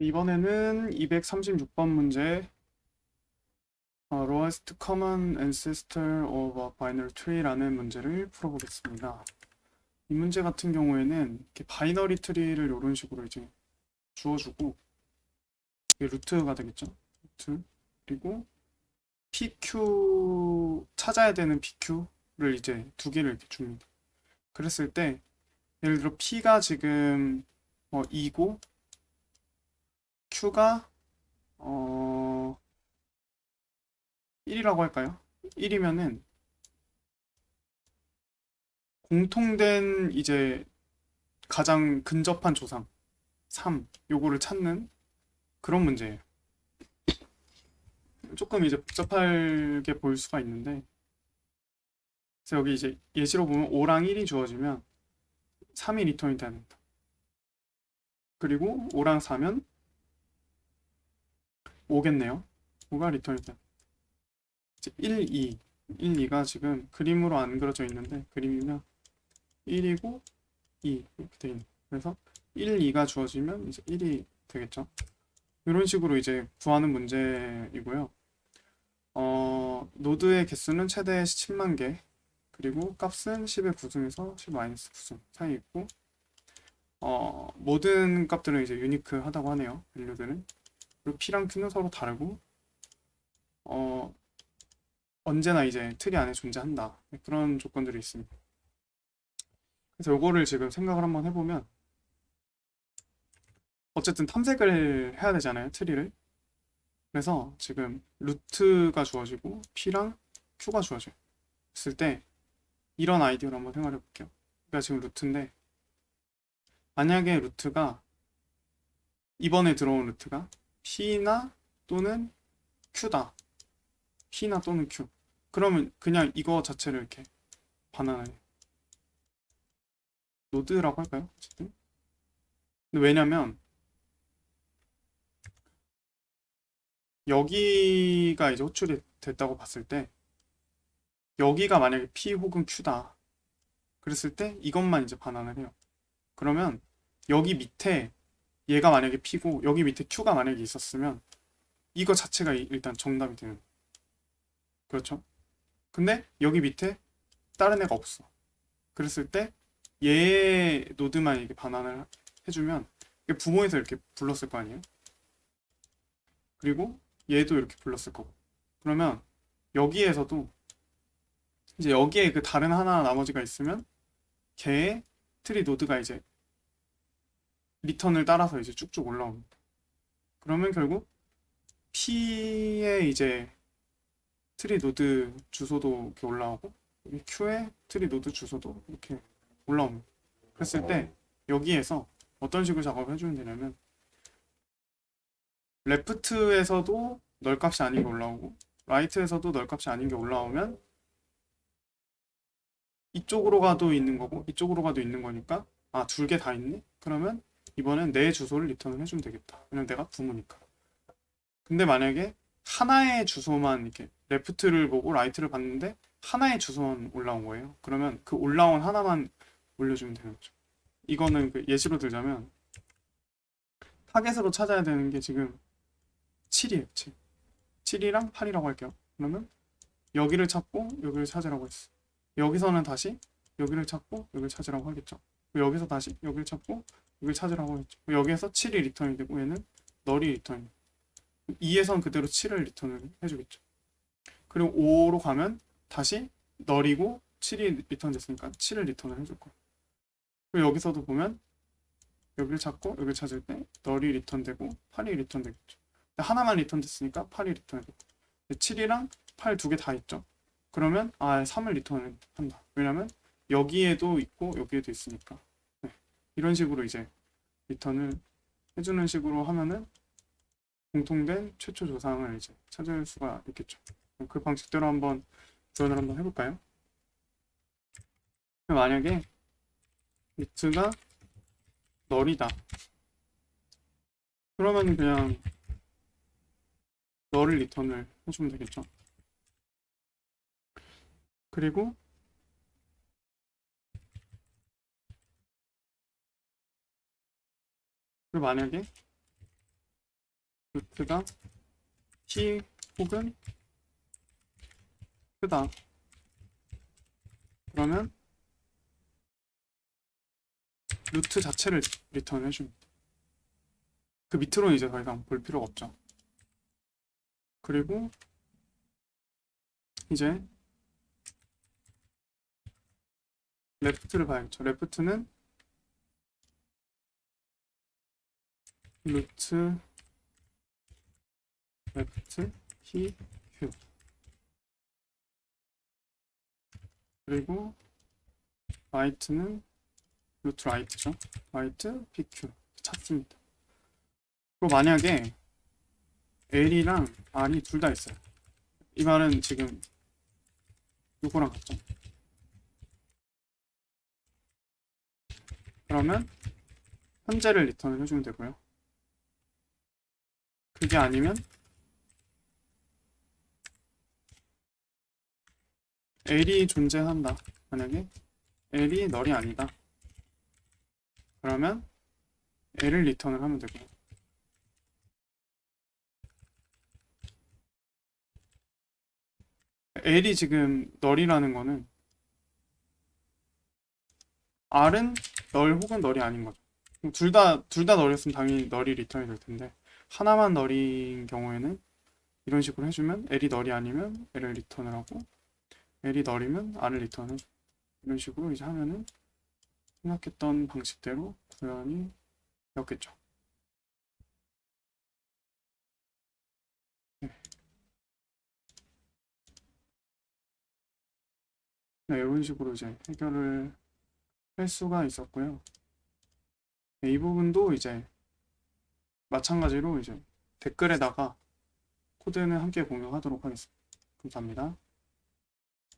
이번에는 236번 문제 어, lowest common ancestor of a binary tree라는 문제를 풀어보겠습니다. 이 문제 같은 경우에는 이렇게 바이너리 트리를 이런 식으로 이제 주어주고 이게 루트가 되겠죠. 루트 그리고 PQ 찾아야 되는 PQ를 이제 두 개를 이렇게 줍니다. 그랬을 때 예를 들어 P가 지금 어 2고 Q가 어 1이라고 할까요? 1이면은 공통된 이제 가장 근접한 조상 3 요거를 찾는 그런 문제예요. 조금 이제 복잡하게 보일 수가 있는데 그래서 여기 이제 예시로 보면 5랑 1이 주어지면 3이 리턴이 된다. 그리고 5랑 4면 5겠네요. 5가 리턴이 돼야 된다. 이제 1, 2. 1, 2가 지금 그림으로 안 그려져 있는데 그림이면 1이고 2 이렇게 돼 있는. 그래서 1, 2가 주어지면 이제 1이 되겠죠. 이런 식으로 이제 구하는 문제이고요. 어, 노드의 개수는 최대 10만 개, 그리고 값은 10의 9승에서 10-9승 사이 있고, 어, 모든 값들은 이제 유니크 하다고 하네요. 밸류들은. 그리고 P랑 Q는 서로 다르고, 어, 언제나 이제 트리 안에 존재한다. 네, 그런 조건들이 있습니다. 그래서 요거를 지금 생각을 한번 해보면, 어쨌든 탐색을 해야 되잖아요, 트리를. 그래서 지금 루트가 주어지고 P랑 Q가 주어져요. 했을 때 이런 아이디어를 한번 생각해 볼게요. 그러니까 지금 루트인데 만약에 루트가 이번에 들어온 루트가 P나 또는 Q다. P나 또는 Q. 그러면 그냥 이거 자체를 이렇게 반환을 해요. 노드라고 할까요? 어쨌든. 근데 왜냐면 여기가 이제 호출이 됐다고 봤을 때 여기가 만약에 P 혹은 Q다 그랬을 때 이것만 이제 반환을 해요 그러면 여기 밑에 얘가 만약에 P고 여기 밑에 Q가 만약에 있었으면 이거 자체가 이- 일단 정답이 되는 그렇죠? 근데 여기 밑에 다른 애가 없어. 그랬을 때얘 노드만 이렇게 반환을 해주면 부모에서 이렇게 불렀을 거 아니에요? 그리고 얘도 이렇게 불렀을 거고. 그러면 여기에서도 이제 여기에 그 다른 하나 나머지가 있으면 걔의 트리 노드가 이제 리턴을 따라서 이제 쭉쭉 올라옵니다. 그러면 결국 P의 이제 트리 노드 주소도 이렇게 올라오고 Q의 트리 노드 주소도 이렇게 올라옵니다. 그랬을 때 여기에서 어떤 식으로 작업을 해주면 되냐면 레프트에서도 널 값이 아닌 게 올라오고 라이트에서도 널 값이 아닌 게 올라오면 이쪽으로 가도 있는 거고 이쪽으로 가도 있는 거니까 아 둘 개 다 있네? 그러면 이번엔 내 주소를 리턴을 해주면 되겠다. 왜냐면 내가 부모니까. 근데 만약에 하나의 주소만 이렇게 레프트를 보고 라이트를 봤는데 하나의 주소만 올라온 거예요. 그러면 그 올라온 하나만 올려주면 되는 거죠. 이거는 그 예시로 들자면 타겟으로 찾아야 되는 게 지금 7이에요, 7. 7이랑 8이라고 할게요. 그러면 여기를 찾고 여기를 찾으라고 했어. 여기서는 다시 여기를 찾고 여기를 찾으라고 하겠죠. 여기서 다시 여기를 찾고 여기를 찾으라고 했죠. 여기에서 7이 리턴이 되고 얘는 널이 리턴이 2에선 그대로 7을 리턴을 해주겠죠. 그리고 5로 가면 다시 널이고 7이 리턴 됐으니까 7을 리턴을 해줄 거예요. 그리고 여기서도 보면 여기를 찾고 여기를 찾을 때 널이 리턴되고 8이 리턴되겠죠. 하나만 리턴됐으니까 8이 리턴되고 7이랑 8 두 개 다 있죠. 그러면 아 3을 리턴을 한다. 왜냐면 여기에도 있고 여기에도 있으니까 네. 이런 식으로 이제 리턴을 해주는 식으로 하면은 공통된 최초 조상을 이제 찾을 수가 있겠죠. 그 방식대로 한번 조언을 한번 해볼까요? 만약에 루트가 널이다. 그러면 그냥 너를 리턴을 해주면 되겠죠. 그리고 그리고 만약에 루트가 t 혹은 크다. 그러면 루트 자체를 리턴 해줍니다. 그 밑으로는 이제 더 이상 볼 필요가 없죠. 그리고 이제 레프트를 봐야겠죠. 레프트는 루트 레프트 히휴 그리고 라이트는 루트 라이트죠. 라이트 PQ 찾습니다. 그리고 만약에 L이랑 R이 둘 다 있어요. 이 말은 지금 요거랑 같죠. 그러면 현재를 리턴을 해주면 되고요. 그게 아니면 L이 존재한다. 만약에 L이 널이 아니다. 그러면 L을 리턴을 하면 되고요. L이 지금 널이라는 거는 R은 널 혹은 널이 아닌 거죠. 둘 다 둘 다 널이었으면 당연히 널이 리턴이 될 텐데 하나만 널인 경우에는 이런 식으로 해주면 L이 널이 아니면 L을 리턴을 하고 L이 널이면 R을 리턴을 이런 식으로 이제 하면은 생각했던 방식대로 구현이 되었겠죠. 네. 네, 이런 식으로 이제 해결을 할 수가 있었고요. 네, 이 부분도 이제 마찬가지로 이제 댓글에다가 코드는 함께 공유하도록 하겠습니다. 감사합니다.